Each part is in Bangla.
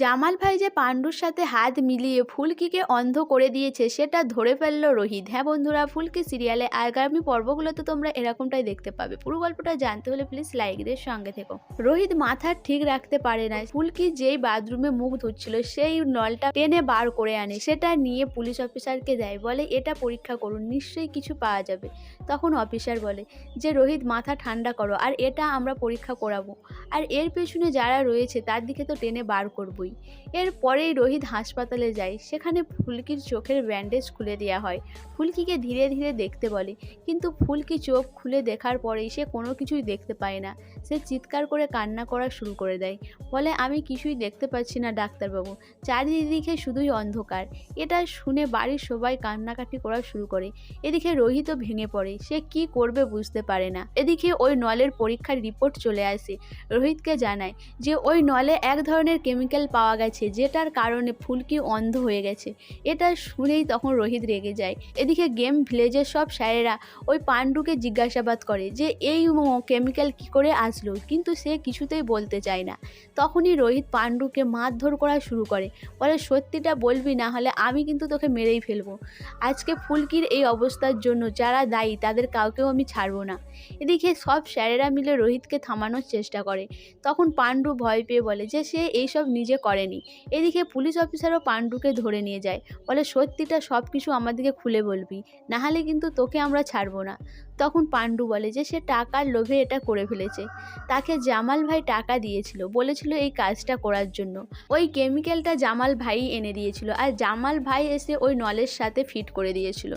জামাল ভাই যে পাণ্ডুর সাথে হাত মিলিয়ে ফুলকিকে অন্ধ করে দিয়েছে, সেটা ধরে ফেলল রোহিত। হ্যাঁ বন্ধুরা, ফুলকি সিরিয়ালে আগামী পর্বগুলোতে তোমরা এরকমটাই দেখতে পাবে। পুরো গল্পটা জানতে হলে প্লিজ লাইকদের সঙ্গে থেকো। রোহিত মাথা ঠিক রাখতে পারে না ফুলকি যেই বাথরুমে মুখ ধুচ্ছিল, সেই নলটা টেনে বার করে আনে। সেটা নিয়ে পুলিশ অফিসারকে দেয়। বলে, এটা পরীক্ষা করুন, নিশ্চয়ই কিছু পাওয়া যাবে। তখন অফিসার বলে, যে রোহিত, মাথা ঠান্ডা করো, আর এটা আমরা পরীক্ষা করাবো। আর এর পেছনে যারা রয়েছে, তার দিকে তো টেনে বার করবই এরপরেই রোহিত হাসপাতালে যায়। সেখানে ফুলকির চোখের ব্যান্ডেজ খুলে দেওয়া হয়। ফুলকিকে ধীরে ধীরে দেখতে বলে। কিন্তু ফুলকি চোখ খুলে দেখার পরেই সে কোনো কিছুই দেখতে পায় না। সে চিৎকার করে কান্না করা শুরু করে দেয়। বলে, আমি কিছুই দেখতে পাচ্ছি না ডাক্তারবাবু। চারিদিকে শুধুই অন্ধকার। এটা শুনে বাড়ির সবাই কান্নাকাটি করা শুরু করে। এদিকে রোহিতও ভেঙে পড়ে। সে কি করবে বুঝতে পারে না। এদিকে ওই নলের পরীক্ষার রিপোর্ট চলে আসে। রোহিতকে জানায় যে, ওই নলে এক ধরনের কেমিক্যাল পাওয়া গেছে, যেটার কারণে ফুলকি অন্ধ হয়ে গেছে। এটা শুনেই তখন রোহিত রেগে যায়। এদিকে গেম ভিলেজের সব স্যারেরা ওই পাণ্ডুকে জিজ্ঞাসাবাদ করে যে, এই কেমিক্যাল কি করে আসলো? কিন্তু সে কিছুতেই বলতে চায় না। তখনই রোহিত পাণ্ডুকে মারধর করা শুরু করে। বলে, সত্যিটা বলবি না হলে আমি কিন্তু তোকে মেরেই ফেলব। আজকে ফুলকির এই অবস্থার জন্য যারা দায়ী, তাদের কাউকেও আমি ছাড়বো না। এদিকে সব স্যারেরা মিলে রোহিতকে থামানোর চেষ্টা করে। তখন পাণ্ডু ভয় পেয়ে বলে যে, সে এইসব নিজে করেনি। এদিকে পুলিশ অফিসারও পাণ্ডুকে ধরে নিয়ে যায়। বলে, সত্যিটা সব কিছু আমাদেরকে খুলে বলবি, নাহলে কিন্তু তোকে আমরা ছাড়বো না। তখন পাণ্ডু বলে, যে সে টাকার লোভে এটা করে ফেলেছে। তাকে জামাল ভাই টাকা দিয়েছিল, বলেছিল এই কাজটা করার জন্য। ওই কেমিক্যালটা জামাল ভাই এনে দিয়েছিল আর জামাল ভাই এসে ওই নলের সাথে ফিট করে দিয়েছিল।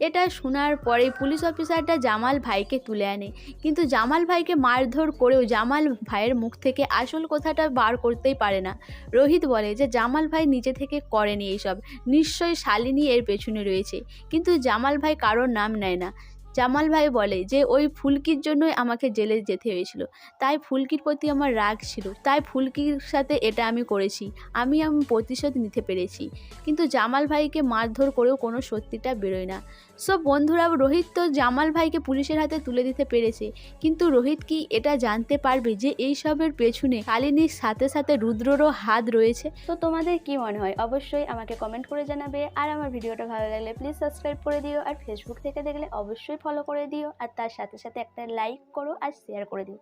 এটা শোনার পরে পুলিশ অফিসারটা জামাল ভাইকে তুলে আনে। কিন্তু জামাল ভাইকে মারধর করেও জামাল ভাইয়ের মুখ থেকে আসল কথাটা বার করতেই পারে না। রোহিত বলে যে, জামাল ভাই নিজে থেকে করেনি এইসব। নিশ্চয়ই শালিনী এর পেছনে রয়েছে। কিন্তু জামাল ভাই কারোর নাম নেয় না। জামাল ভাই বলে যে, ওই ফুলকির জন্যই আমাকে জেলে যেতে হয়েছিল। তাই ফুলকির প্রতি আমার রাগ ছিল। তাই ফুলকির সাথে এটা আমি করেছি। আমি আমি প্রতিশোধ নিতে পেরেছি। কিন্তু জামাল ভাইকে মারধর করেও কোনো সত্যিটা বেরোয় না। সো বন্ধুরা, রোহিত তো জামাল ভাইকে পুলিশের হাতে তুলে দিতে পেরেছে। কিন্তু রোহিত কি এটা জানতে পারবে যে, এই সবের পেছনে কালিনীর সাথে সাথে রুদ্ররও হাত রয়েছে? তো তোমাদের কি মনে হয়? অবশ্যই আমাকে কমেন্ট করে জানাবে। আর আমার ভিডিওটা ভালো লাগলে প্লিজ সাবস্ক্রাইব করে দিও। আর ফেসবুক থেকে দেখলে অবশ্যই ফলো করে দিও আর তার সাথে সাথে একটা লাইক করো আর শেয়ার করে দিও।